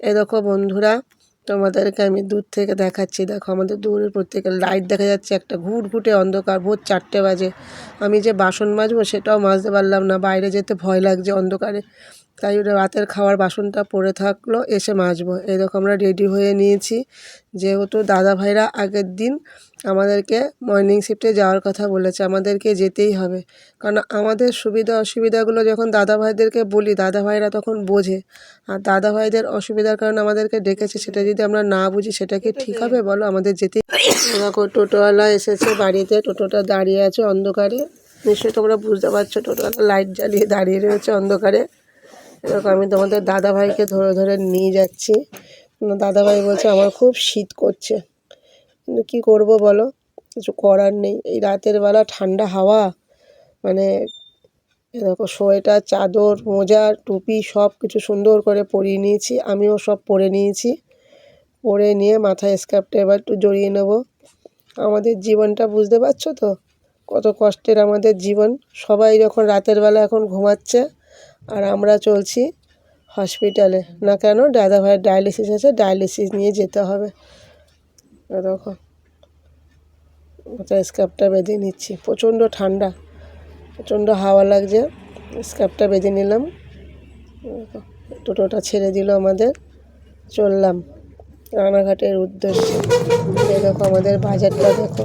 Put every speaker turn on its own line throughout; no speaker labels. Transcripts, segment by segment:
এই দেখো বন্ধুরা, তোমাদেরকে আমি দূর থেকে দেখাচ্ছি। দেখো, আমাদের দূরের প্রত্যেকের লাইট দেখা যাচ্ছে, একটা ঘুট ঘুটে অন্ধকার, ভোর চারটে বাজে। আমি যে বাসন মাজবো সেটাও মাজতে পারলাম না, বাইরে যেতে ভয় লাগছে অন্ধকারে। তাই রাতের খাওয়ার বাসনটা পড়ে থাকল, এসে মাজবো। এরকম আমরা রেডি হয়ে নিয়েছি। যেহেতু দাদা ভাইরা আগের দিন আমাদেরকে মর্নিং শিফটে যাওয়ার কথা বলেছে, আমাদেরকে যেতেই হবে। কারণ আমাদের সুবিধা অসুবিধাগুলো যখন দাদা ভাইদেরকে বলি, দাদা ভাইরা তখন বোঝে। আর দাদা ভাইদের অসুবিধার কারণে আমাদেরকে ডেকেছে, সেটা যদি আমরা না বুঝি, সেটা কি ঠিক হবে? বলো, আমাদের যেতেই দেখো, টোটোওয়ালা এসেছে বাড়িতে, টোটোটা দাঁড়িয়ে আছে অন্ধকারে। নিশ্চয়ই তোমরা বুঝতে পারছ, টোটোওয়ালা লাইট জ্বালিয়ে দাঁড়িয়ে রয়েছে অন্ধকারে। এরকম আমি তোমাদের দাদা ভাইকে ধরে ধরে নিয়ে যাচ্ছি। দাদা ভাই বলছে, আমার খুব শীত করছে। কী করব বলো? কিছু করার নেই। এই রাতের বেলা ঠান্ডা হাওয়া মানে এ দেখো সোয়েটার, চাদর মোজা টুপি সব কিছু সুন্দর করে পরিয়ে নিয়েছি। আমিও সব পরে নিয়েছি। পরে নিয়ে মাথায় স্কার্ফটা এবার একটু জড়িয়ে নেব। আমাদের জীবনটা বুঝতে পারছ তো? কত কষ্টের আমাদের জীবন। সবাই যখন রাতের বেলা এখন ঘুমাচ্ছে আর আমরা চলছি হসপিটালে না কেন? দাদা ভাইয়ের ডায়ালিসিস আছে ডায়ালিসিস নিয়ে যেতে হবে। দেখো। মাথায় স্কার্ফটা বেঁধে নিচ্ছি? প্রচণ্ড ঠান্ডা, প্রচণ্ড হাওয়া লাগছে। স্কার্ফটা বেঁধে নিলাম। টোটোটা ছেড়ে দিল আমাদের। চললাম রানাঘাটের উদ্দেশ্যে। দেখো আমাদের বাজারটা, দেখো।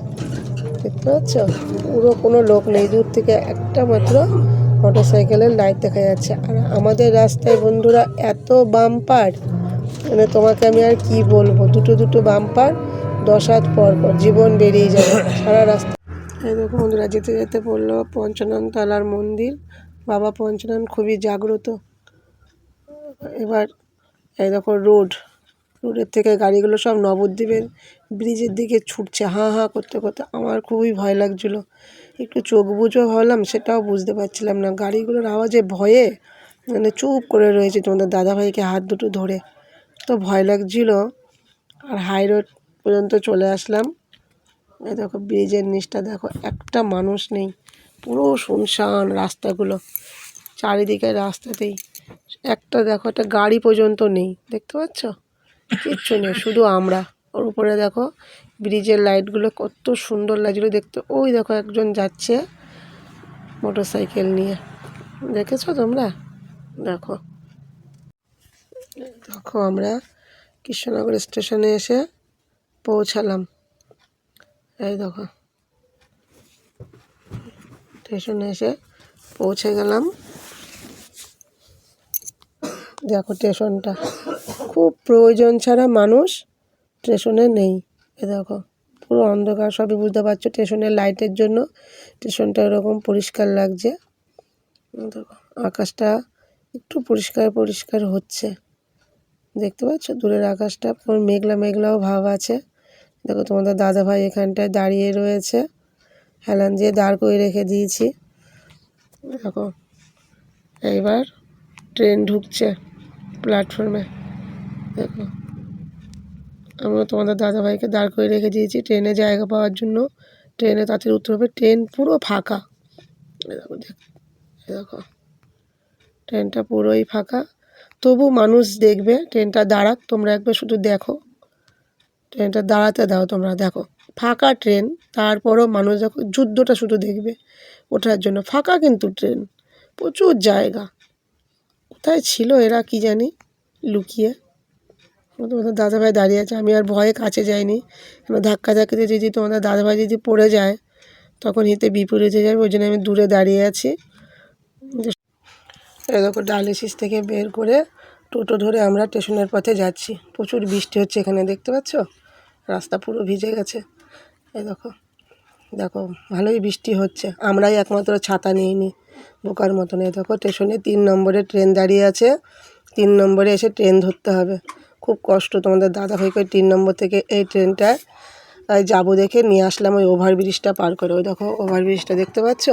দেখতে পাচ্ছ? পুরো কোনো লোক নেই। দূর থেকে একটা মাত্র মোটর সাইকেলের লাইট দেখা যাচ্ছে। আর আমাদের রাস্তায় বন্ধুরা, এত বাম্পার। মানে তোমাকে আমি আর কি বলব? দুটো দুটো বাম্পার দশ হাত পর পর জীবন বেরিয়ে যাবে সারা রাস্তা। এই দেখো বন্ধুরা, যেতে যেতে পড়ল পঞ্চনন তলার মন্দির। বাবা পঞ্চনন খুবই জাগ্রত। এবার এই দেখো রোড, রোডের থেকে গাড়িগুলো সব নবদ্বীপের ব্রিজের দিকে ছুটছে, হাঁ হাঁ করতে করতে। আমার খুবই ভয় লাগছিল। একটু চোখ বুঝো ভাবলাম, সেটাও বুঝতে পারছিলাম না। গাড়িগুলোর আওয়াজে ভয়ে মানে চুপ করে রয়েছে তোমাদের দাদাভাইকে হাত দুটো ধরে। তো ভয় লাগছিল। আর হাই রোড পর্যন্ত চলে আসলাম। এই দেখো ব্রিজের নিচটা দেখো, একটা মানুষ নেই, পুরো শুনশান রাস্তাগুলো, চারিদিকে রাস্তাতেই। একটা দেখো, একটা গাড়ি পর্যন্ত নেই, দেখতে পাচ্ছ? কিচ্ছু নেই, শুধু আমরা। ওর উপরে দেখো, ব্রিজের লাইটগুলো কত সুন্দর লাগছিল দেখতে। ওই দেখো একজন যাচ্ছে মোটর সাইকেল নিয়ে। দেখেছ তোমরা? দেখো। দেখো আমরা কৃষ্ণনগর স্টেশনে এসে পৌঁছালাম। এই দেখো। স্টেশনে এসে পৌঁছে গেলাম। দেখো স্টেশনটা। খুব প্রয়োজন ছাড়া মানুষ স্টেশনে নেই। এ দেখো। পুরো অন্ধকার, সবই বুঝতে পারছ স্টেশনের লাইটের জন্য। স্টেশনটা এরকম পরিষ্কার লাগছে। দেখো, আকাশটা একটু পরিষ্কার পরিষ্কার হচ্ছে। দেখতে পাচ্ছ? দূরের আকাশটা পুরো মেঘলা মেঘলাও ভাব আছে। দেখো তোমাদের দাদাভাই এখানটায় দাঁড়িয়ে রয়েছে। হেলান দিয়ে দাঁড় করে রেখে দিয়েছি। দেখো, এইবার ট্রেন ঢুকছে প্ল্যাটফর্মে দেখো আমরা তোমাদের দাদাভাইকে দাঁড় করে রেখে দিয়েছি। ট্রেনে জায়গা পাওয়ার জন্য ট্রেনে তাড়াতাড়ি উঠতে হবে। ট্রেন পুরো ফাঁকা। দেখ দেখো, ট্রেনটা পুরোই ফাঁকা। তবু মানুষ দেখবে, ট্রেনটা দাঁড়াক, তোমরা একবার শুধু দেখো। ট্রেনটা দাঁড়াতে দাও তোমরা, দেখো। ফাঁকা ট্রেন, তারপরও মানুষ দেখো যুদ্ধটা শুধু দেখবে। ওঠার জন্য ফাঁকা কিন্তু ট্রেন, প্রচুর জায়গা। কোথায় ছিল এরা কি জানি লুকিয়ে? তোমাদের দাদাভাই দাঁড়িয়ে আছে, আমি আর ভয়ে কাছে যাইনি। এবার ধাক্কা ধাক্কিতে যদি তোমাদের দাদাভাই যদি পড়ে যায়, তখন হিতে বিপরীতে যাবে, ওই জন্য আমি দূরে দাঁড়িয়ে আছি। দেখো ডায়ালিসিস থেকে বের করে টোটো ধরে আমরা স্টেশনের পথে যাচ্ছি। প্রচুর বৃষ্টি হচ্ছে এখানে, দেখতে পাচ্ছ? রাস্তা পুরো ভিজে গেছে। এই দেখো দেখো ভালোই বৃষ্টি হচ্ছে। আমরাই একমাত্র ছাতা নিইনি বোকার মতন। এই দেখো স্টেশনে তিন নম্বরে ট্রেন দাঁড়িয়ে আছে। তিন নম্বরে এসে ট্রেন ধরতে হবে। খুব কষ্ট তোমাদের দাদা ভাইকে তিন নম্বর থেকে এই ট্রেনটায় যাব দেখে নিয়ে আসলাম ওই ওভারব্রিজটা পার করে। ওই দেখো ওভারব্রিজটা দেখতে পাচ্ছ?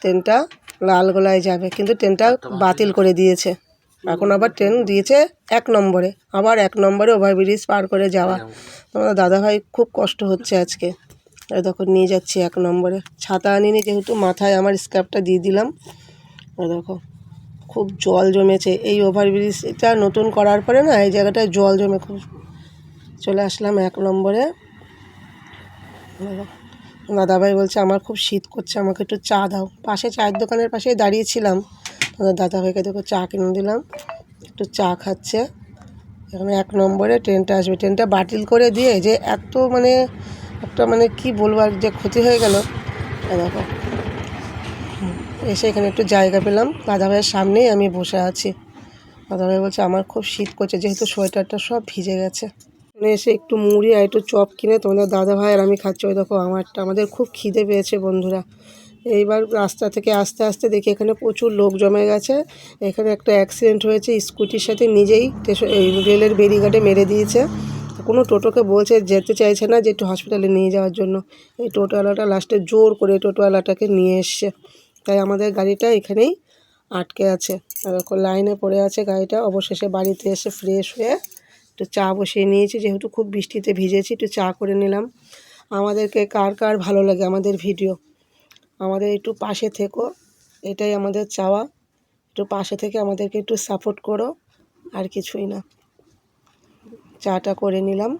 ট্রেনটা লালগোলায় যাবে কিন্তু ট্রেনটা বাতিল। করে দিয়েছে। এখন আবার ট্রেন দিয়েছে এক নম্বরে। আবার এক নম্বরে ওভারব্রিজ পার করে যাওয়া। তোমাদের দাদাভাই খুব কষ্ট হচ্ছে আজকে। দেখো, নিয়ে যাচ্ছি এক নম্বরে। ছাতা আনিনি যেহেতু, মাথায় আমার স্কার্ফটা দিয়ে দিলাম। দেখো, খুব জল জমেছে। এই ওভারব্রিজটা নতুন করার পরে না, এই জায়গাটায় জল জমে খুব। চলে আসলাম এক নম্বরে। দাদাভাই বলছে, আমার খুব শীত করছে, আমাকে একটু চা দাও। পাশে চায়ের দোকানের পাশেই দাঁড়িয়েছিলাম তোমাদের দাদাভাইকে দেখো চা কিনে দিলাম। একটু চা খাচ্ছে। এখন এক নম্বরে ট্রেনটা আসবে। ট্রেনটা বাতিল করে দিয়ে যে এত মানে একটা মানে কি বলব আর যে ক্ষতি হয়ে গেল। দেখো। এসে এখানে একটু জায়গা পেলাম। দাদাভাইয়ের সামনেই আমি বসে আছি। দাদাভাই বলছে, আমার খুব শীত করছে, যেহেতু সোয়েটারটা সব ভিজে গেছে। এসে একটু মুড়ি আর একটু চপ কিনে তোমাদের দাদাভাই আর আমি খাচ্ছি। ওই দেখো, আমারটা, আমাদের খুব খিদে পেয়েছে বন্ধুরা। এইবার রাস্তা থেকে আস্তে আস্তে দেখি এখানে প্রচুর লোক জমে গেছে। এখানে একটা অ্যাক্সিডেন্ট হয়েছে স্কুটির সাথে নিজেই এই রেলের বেরিঘাটে মেরে দিয়েছে। কোনো টোটোকে বলছে যেতে চাইছে না যে একটু হসপিটালে নিয়ে যাওয়ার জন্য। এই টোটোওয়ালাটা লাস্টে জোর করে টোটোওয়ালাটাকে নিয়ে এসছে। তাই আমাদের গাড়িটা এখানেই আটকে আছে। লাইনে পড়ে আছে গাড়িটা। অবশেষে বাড়িতে এসে ফ্রেশ হয়ে একটু চা বসিয়ে নিয়েছি। যেহেতু খুব বৃষ্টিতে ভিজেছি, একটু চা করে নিলাম। আমাদেরকে কার কার ভালো লাগে আমাদের ভিডিও আমাদের একটু পাশে থেকো। এটাই আমাদের চাওয়া। একটু পাশে থেকে আমাদেরকে একটু সাপোর্ট করো। আর কিছুই না। চাটা করে নিলাম।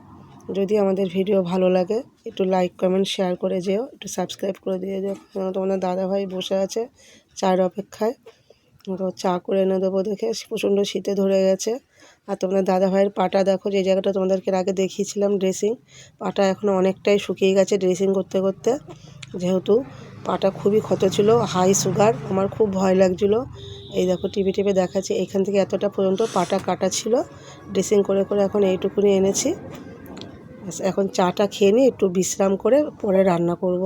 যদি আমাদের ভিডিও ভালো লাগে, একটু লাইক কমেন্ট শেয়ার করে যেও। একটু সাবস্ক্রাইব করে দিয়ে যেও। কেন তোমাদের দাদাভাই বসে আছে চায়ের অপেক্ষায়। তো চা করে এনে দেবো দেখে। প্রচণ্ড শীতে ধরে গেছে। আর তোমাদের দাদাভাইয়ের পাটা দেখো, যে জায়গাটা তোমাদেরকে আগে দেখিয়েছিলাম ড্রেসিং পাটা এখনও অনেকটাই শুকিয়ে গেছে ড্রেসিং করতে করতে। যেহেতু পাটা খুবই ক্ষত ছিল হাই সুগার আমার খুব ভয় লাগছিল। এই দেখো টিভি টিভি দেখাচ্ছে, এখান থেকে এতটা পর্যন্ত পাটা কাটা ছিল। ড্রেসিং করে করে এখন এইটুকুনি এনেছি। এখন চাটা খেয়ে নিই একটু বিশ্রাম করে পরে রান্না করব।